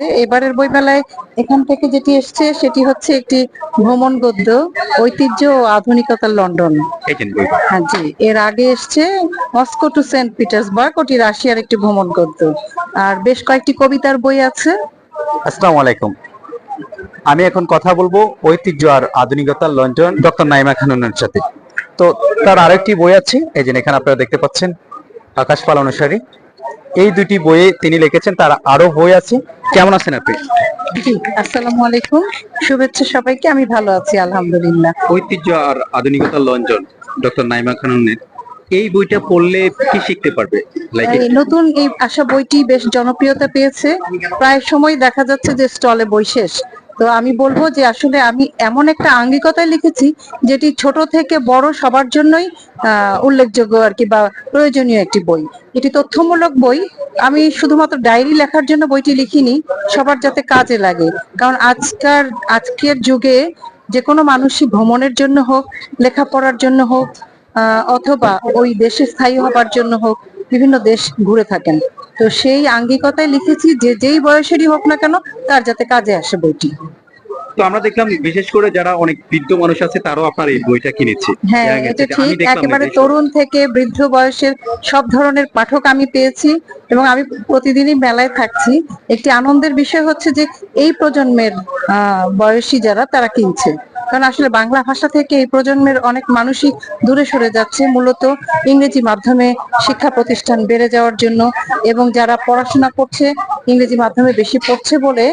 এবারের বইমেলায় এখান থেকে যেটি এসছে সেটি হচ্ছে একটি ভ্রমণ গদ্য ঐতিহ্য ও আধুনিকতার লন্ডন। হ্যাঁ জি। এর আগে এসছে মস্কো টু সেন্ট পিটার্সবার্গ ওটি রাশিয়ার একটি ভ্রমণ গদ্য। আর বেশ কয়েকটি কবিতার বই আছে। আসসালামু আলাইকুম। আমি এখন কথা বলব ঐতিহ্য আর আধুনিকতার লন্ডন ডক্টর নাইমা খানুনের সাথে। তো তার আরেকটি বই আছে এই যে এখানে আপনারা দেখতে পাচ্ছেন আকাশ পাল অনুসারী। এই দুটি বইয়ে তিনি লিখেছেন তার আরও বই আছে। কেমন আছেন আপনি? আসসালামু আলাইকুম। শুভেচ্ছা সবাইকে আমি ভালো আছি আলহামদুলিল্লাহ। ঐতিহ্য আর আধুনিকতার লঞ্চন ডক্টর নাইমা খানুনের এই বইটা পড়লে কি শিখতে পারবে? নতুন এই আশা বইটি বেশ জনপ্রিয়তা পেয়েছে। প্রায় সময় দেখা যাচ্ছে যে স্টলে বই শেষ। তো আমি বলব যে আসলে আমি এমন একটা আঙ্গিকতায় লিখেছি যেটি ছোট থেকে বড় সবার জন্যই উল্লেখযোগ্য আর কি বা প্রয়োজনীয় একটি বই। এটি তথ্যমূলক বই। আমি শুধুমাত্র ডায়েরি লেখার জন্য বইটি লিখিনি, সবার যাতে কাজে লাগে। কারণ আজকার, আজকের যুগে যে কোনো মানুষই ভ্রমণের জন্য হোক, লেখাপড়ার জন্য হোক অথবা ওই দেশে স্থায়ী হবার জন্য হোক, বিভিন্ন দেশ ঘুরে থাকেন। তো সেই আঙ্গিকতায় লিখেছি যে যেই বয়সেরই হোক না কেন তার যাতে কাজে আসে বইটি। তো আমরা দেখলাম বিশেষ করে যারা অনেক বৃদ্ধ মানুষ আছে তারাও আপনার এই বইটা কিনেছে। হ্যাঁ এটা ঠিক একেবারে তরুণ থেকে বৃদ্ধ বয়সের সব ধরনের পাঠক আমি পেয়েছি এবং আমি প্রতিদিনই মেলায় থাকছি। একটি আনন্দের বিষয় হচ্ছে যে এই প্রজন্মের আহ, বয়সী যারা তারা কিনছে। কারণ আসলে বাংলা ভাষা থেকে এই প্রজন্মের অনেক মানুষই দূরে সরে যাচ্ছে মূলত ইংরেজি মাধ্যমে শিক্ষা প্রতিষ্ঠান বেড়ে যাওয়ার জন্য এবং যারা পড়াশোনা করছে ইংরেজি মাধ্যমে বেশি পড়ছে বলে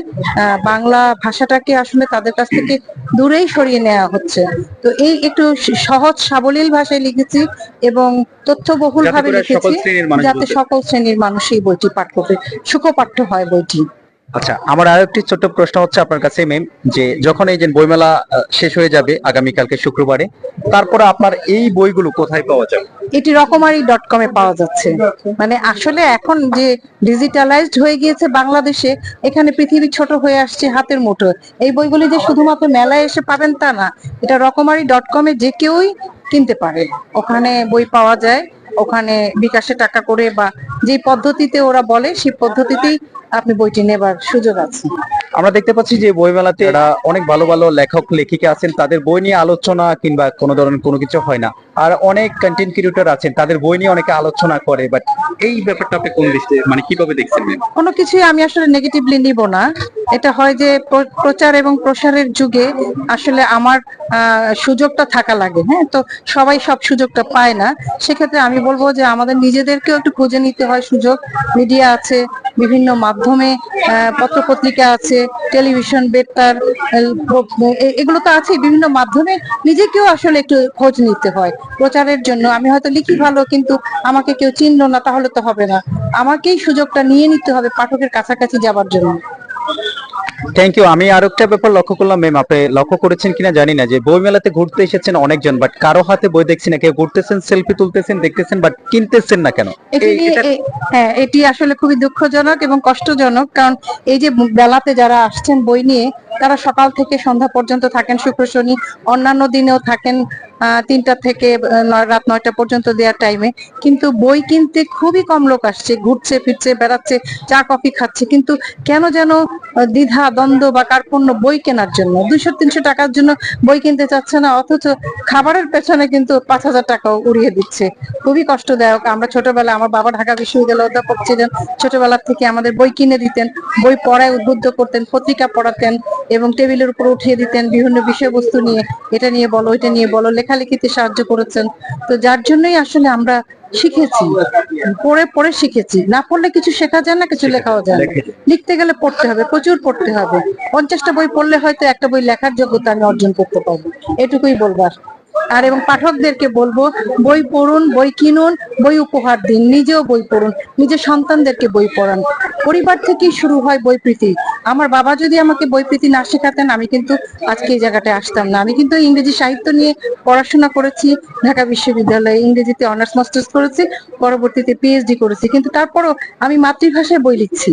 বাংলা ভাষাটাকে আসলে তাদের কাছ থেকে দূরেই সরিয়ে নেওয়া হচ্ছে। তো এই একটু সহজ সাবলীল ভাষায় লিখেছি এবং তথ্যবহুল ভাবে লিখেছি যাতে সকল শ্রেণির মানুষ এই বইটি পাঠ করবে সুখপাঠ্য হয় বইটি। আচ্ছা আমার আরও একটি ছোট্ট প্রশ্ন হচ্ছে আপনার কাছে ম্যাম যে যখন এই যে বইমেলা শেষ হয়ে যাবে আগামীকালকে শুক্রবারে, তারপরে আপনার এই বইগুলো কোথায় পাওয়া যাবে? এটি রকমারি ডট কমে পাওয়া যাচ্ছে। মানে আসলে এখন যে ডিজিটালাইজড হয়ে গিয়েছে বাংলাদেশে, এখানে পৃথিবী ছোট হয়ে আসছে হাতের মুঠো। এই বইগুলি যে শুধুমাত্র মেলায় এসে পাবেন তা না, এটা রকমারি ডট কমে যে কেউই কিনতে পারে। ওখানে বই পাওয়া যায়, ওখানে বিকাশে টাকা করে বা যে পদ্ধতিতে ওরা বলে, সেই পদ্ধতিতেই আপনি বইটি নেবার সুযোগ আছে। আমরা দেখতে পাচ্ছি যে বইমেলাতে যারা অনেক ভালো ভালো লেখক লেখিকা আছেন তাদের বই নিয়ে আলোচনা কিংবা কোনো ধরনের কোনো কিছু হয় না। আর অনেক কন্টেন্ট ক্রিয়েটর আছেন তাদের বই নিয়ে অনেকে আলোচনা করে বাট এই ব্যাপারটা আপনি কোন দৃষ্টি মানে কীভাবে দেখছেন? কোনো কিছুই আমি আসলে নেগেটিভলি নিব না। এটা হয় যে প্রচার এবং প্রসারের যুগে আসলে আমার সুযোগটা থাকা লাগে হ্যাঁ? তো সবাই সব সুযোগটা পায় না। সেক্ষেত্রে আমি বলব যে আমাদের নিজেদেরকেও একটু খুঁজে নিতে হয় সুযোগ। মিডিয়া আছে বিভিন্ন মাধ্যমে পত্রপত্রিকা আছে, টেলিভিশন, বেতার এগুলো তো আছে বিভিন্ন মাধ্যমে নিজেকেও আসলে একটু খোঁজ নিতে হয় প্রচারের জন্য। আমি হয়তো লিখি ভালো, কিন্তু আমাকে কেউ চিনলো না, তাহলে তো হবে না। আমাকেই সুযোগটা নিয়ে নিতে হবে পাঠকের কাছাকাছি যাবার জন্য। থ্যাংক ইউ আমি আর একটা ব্যাপার লক্ষ্য করলাম ম্যাম আপনি লক্ষ্য করেছেন কিনা জানি না যে বই মেলাতে ঘুরতে এসেছেন অনেকজন বাট কারও হাতে বই দেখছি না। কেউ ঘুরতেছেন সেলফি তুলতেছেন দেখতেছেন বাট কিনতেছেন না কেন? হ্যাঁ এটি আসলে খুবই দুঃখজনক এবং কষ্টজনক কারণ এই যে বেলাতে যারা আসছেন বই নিয়ে তারা সকাল থেকে সন্ধ্যা পর্যন্ত থাকেন শুক্র শনি অন্যান্য দিনেও থাকেন তিনটা থেকে রাত নয়টা পর্যন্ত দেওয়ার টাইমে কিন্তু বই কিনতে খুবই কম লোক আসছে, ঘুরছে, ফিরছে, বেড়াচ্ছে, চা, কফি খাচ্ছে। কিন্তু কেন যেন দ্বিধা, দ্বন্দ্ব বা কার্পণ্য বই কেনার জন্য? দুইশো, তিনশো টাকার জন্য বই কিনতে চাচ্ছে না, অথচ খাবারের পেছনে কিন্তু পাঁচ হাজার টাকা উড়িয়ে দিচ্ছে। খুবই কষ্টদায়ক। আমরা ছোটবেলায়, আমার বাবা ঢাকা বিশ্ববিদ্যালয় অধ্যাপক ছিলেন। ছোটবেলা থেকে আমাদের বই কিনে দিতেন, বই পড়ায় উদ্বুদ্ধ করতেন, পত্রিকা পড়াতেন। এবং টেবিলের উপর উঠিয়ে দিতেন বিভিন্ন বিষয়বস্তু নিয়ে এটা নিয়ে বলো এটা নিয়ে বলো লেখালেখিতে সাহায্য করেছেন। তো যার জন্যই আসলে আমরা শিখেছি পড়ে পড়ে শিখেছি। না পড়লে কিছু শেখা যায় না কিছু লেখাও যায় না। লিখতে গেলে পড়তে হবে প্রচুর পড়তে হবে। পঞ্চাশটা বই পড়লে হয়তো একটা বই লেখার যোগ্যতা আমি অর্জন করতে পারব। এটুকুই বলবার। আর এবং পাঠকদেরকে বলব, বই পড়ুন, বই কিনুন, বই উপহার দিন, নিজেও বই পড়ুন, নিজের সন্তানদেরকে বই পড়ান। পরিবার থেকেই শুরু হয় বই প্রীতি। আমার বাবা যদি আমাকে বই প্রীতি না শেখাতেন, আমি কিন্তু আজকে এই জায়গাটায় আসতাম না। আমি কিন্তু ইংরেজি সাহিত্য নিয়ে পড়াশোনা করেছি, ঢাকা বিশ্ববিদ্যালয়ে ইংরেজিতে অনার্স, মাস্টার্স করেছি, পরবর্তীতে পিএইচডি করেছি। কিন্তু তারপরও আমি মাতৃভাষায় বই লিখছি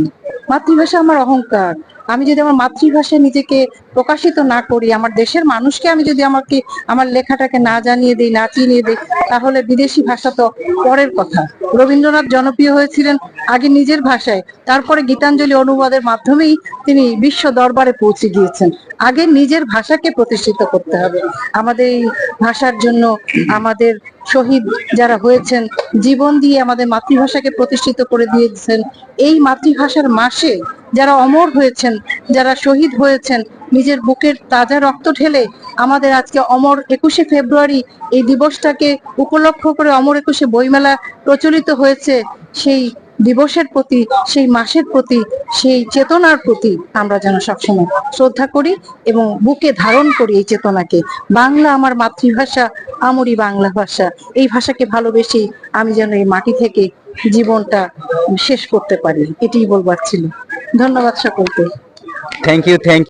মাতৃভাষা আমার অহংকার। আমি যদি আমার মাতৃভাষায় নিজেকে প্রকাশিত না করি, আমার দেশের মানুষকে আমি যদি আমাকে, আমার লেখাটাকে না জানিয়ে দিই, না চিনিয়ে দিই, তাহলে বিদেশি ভাষা তো পরের কথা। রবীন্দ্রনাথ জনপ্রিয় হয়েছিলেন আগে নিজের ভাষায়, তারপরে গীতাঞ্জলি অনুবাদের মাধ্যমেই তিনি বিশ্ব দরবারে পৌঁছে গিয়েছেন। আগে নিজের ভাষাকে প্রতিষ্ঠিত করতে হবে। আমাদের এই ভাষার জন্য আমাদের শহীদ যারা হয়েছেন, জীবন দিয়ে আমাদের মাতৃভাষাকে প্রতিষ্ঠিত করে দিয়েছেন। এই মাতৃভাষার মাসে যারা অমর হয়েছেন, যারা শহীদ হয়েছেন, নিজের বুকের তাজা রক্ত ঢেলে আমাদের আজকে অমর একুশে ফেব্রুয়ারি এই দিবসটাকে উপলক্ষ করে অমর একুশে বইমেলা প্রচলিত হয়েছে। সেই দিবসের প্রতি, সেই মাসের প্রতি, সেই চেতনার প্রতি আমরা যেন সবসময় শ্রদ্ধা করি এবং বুকে ধারণ করি এই চেতনাকে। বাংলা আমার মাতৃভাষা, আমরি বাংলা ভাষা। এই ভাষাকে ভালোবেসে আমি যেন এই মাটি থেকে জীবনটা শেষ করতে পারি। এটাই বলবার ছিল। ধন্যবাদ সকলকে। Thank you thank